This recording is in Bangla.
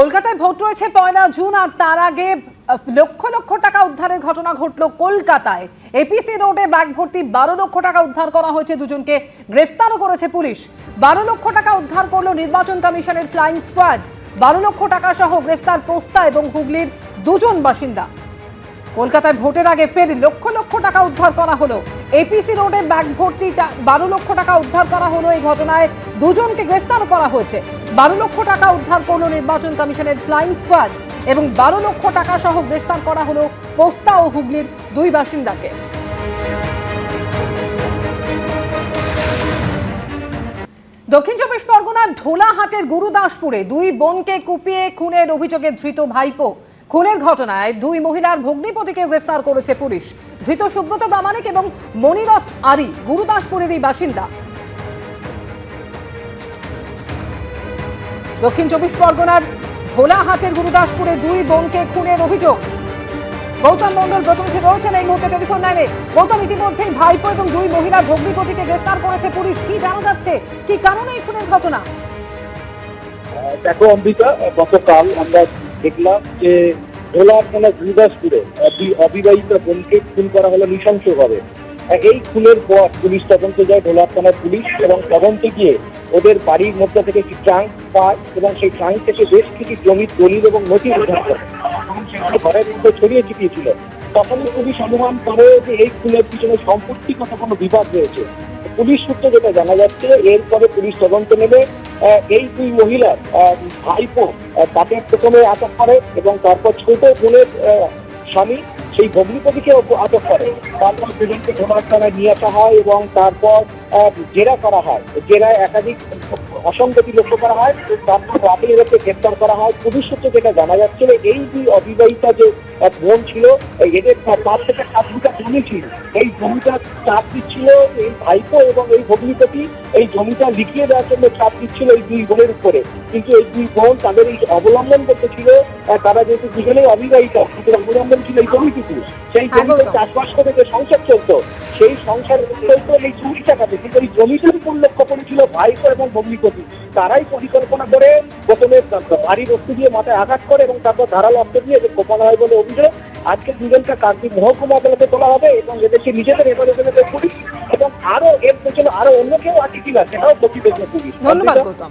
কলকাতায় ভোট রয়েছে পয়লা জুন আর তার আগে লক্ষ লক্ষ টাকা উদ্ধারের ঘটনা ঘটল কলকাতায়। এপিসি রোডে ব্যাগ ভর্তি বারো লক্ষ টাকা উদ্ধার করা হয়েছে দুজনকে। গ্রেফতারও করেছে পুলিশ। বারো লক্ষ টাকা উদ্ধার করল নির্বাচন কমিশনের ফ্লাইং স্কোয়াড। বারো লক্ষ টাকা সহ গ্রেফতার পোস্তা এবং হুগলির দুজন বাসিন্দা। কলকাতায় ভোটের আগে ফের লক্ষ লক্ষ টাকা উদ্ধার করা হলো। এপিসি রোডে ব্যাগ ভর্তি বারো লক্ষ টাকা উদ্ধার করা হলো এই ঘটনায়। দুজনকে গ্রেফতার করা হয়েছে। বারো লক্ষ টাকা উদ্ধার করল নির্বাচন কমিশনের ফ্লাইং স্কোয়াড এবং বারো লক্ষ টাকা সহ গ্রেফতার করা হলো পোস্তা ও হুগলির দুই বাসিন্দাকে। দক্ষিণ চব্বিশ পরগনার ঢোলাহাটের গুরুদাসপুরে দুই বোনকে কুপিয়ে খুনের অভিযোগে ধৃত ভাইপো। খুনের ঘটনায় দুই মহিলার ভগ্নিপতিকে গ্রেফতার করেছে পুলিশ। ধৃত সুব্রত প্রামাণিক এবং মনিরথ আরি, গুরুদাসপুরেরই বাসিন্দা। দক্ষিণ চব্বিশ পরগনার ভোলাহাটের গুরুদাসপুরে দুই বোনকে খুনের অভিযোগ। গৌতম মন্ডল প্রতিনিধি রয়েছেন এই মুহূর্তে টেলিফোন লাইনে। গৌতম, ইতিমধ্যেই ভাইপো এবং দুই মহিলার ভগ্নিপতিকে গ্রেফতার করেছে পুলিশ। কি জানা যাচ্ছে? কি কারণে এই খুনের ঘটনা? দেখো, অম্বিকা গতকাল আমরা দেখলাম যে ভোলার থানা গুরুদাসপুরে অবিবাহিত বোনকে খুন করা হলো নৃশংসভাবে। এই খুনের পর পুলিশ তদন্তে যায় ভোলার থানার পুলিশ এবং তদন্তে গিয়ে ওদের বাড়ির মধ্যে থেকে একটি ট্রাঙ্ক পায় এবং সেই ট্রাঙ্ক থেকে বেশ কিছু জমির দলিল এবং নথি উদ্ধার করে। ঘরের মধ্যে ছড়িয়ে ছিটিয়েছিল তখনই পুলিশ অনুমান করে যে এই খুনের পিছনে সম্পত্তি সম্পত্তিগত কোনো বিবাদ রয়েছে। পুলিশ সূত্রে যেটা জানা যাচ্ছে এরপরে পুলিশ তদন্ত নেবে এই দুই মহিলার আহ, ভাইপো তাকে প্রথমে আটক করে এবং তারপর ছোট বোনের স্বামী সেই ভগ্নিপতিকে আটক করে। তারপর দুজনকে ধোমার থানায় নিয়ে আসা হয় এবং তারপর জেরা করা হয়। জেরায় একাধিক অসঙ্গতি লক্ষ্য করা হয়। তারপর রাতে এদেরকে গ্রেপ্তার করা হয়। পুলিশ সূত্রে যেটা জানা যাচ্ছে এই দুই অবিবাহিতা যে বোন ছিল এদের পাঁচ থেকে সাত বিঘা জমি ছিল। এই জমিটা চাপ দিচ্ছিল এই ভাইপো এবং এই ভগ্নিপতি। এই জমিটা লিখিয়ে দেওয়ার জন্য চাপ দিচ্ছিল এই দুই বোনের উপরে। কিন্তু এই দুই বোন তাদের এই অবলম্বন করতে ছিল তারা যেহেতু দুজনেই অবিবাহিতা কিন্তু অবলম্বন ছিল এই জমিটুকু সেই জমিতে চাষবাস করে যে সংসার চলতো সেই সংসার চলতো এই চুরি টাকাতে কিন্তু এই জমিটার উপর লক্ষ্য করেছিল ভাইপো এবং ভগ্নিপতি তারাই পরিকল্পনা করে প্রথমে ভারী বস্তু দিয়ে মাথায় আঘাত করে এবং তারপর ধারালো অস্ত্র দিয়ে এদের কোপানো হয় বলে অভিযোগ। আজকে দুজনকে কার্তিক মহকুমা আদালতে তোলা হবে এবং এদেরকে নিজেদের হেফাজতে পুলিশ এবং আরও এর পেছনে আরও অন্য কেউ আছে কিনা সেটাও প্রতি দেখবে পুলিশ ধন্যবাদ গৌতম।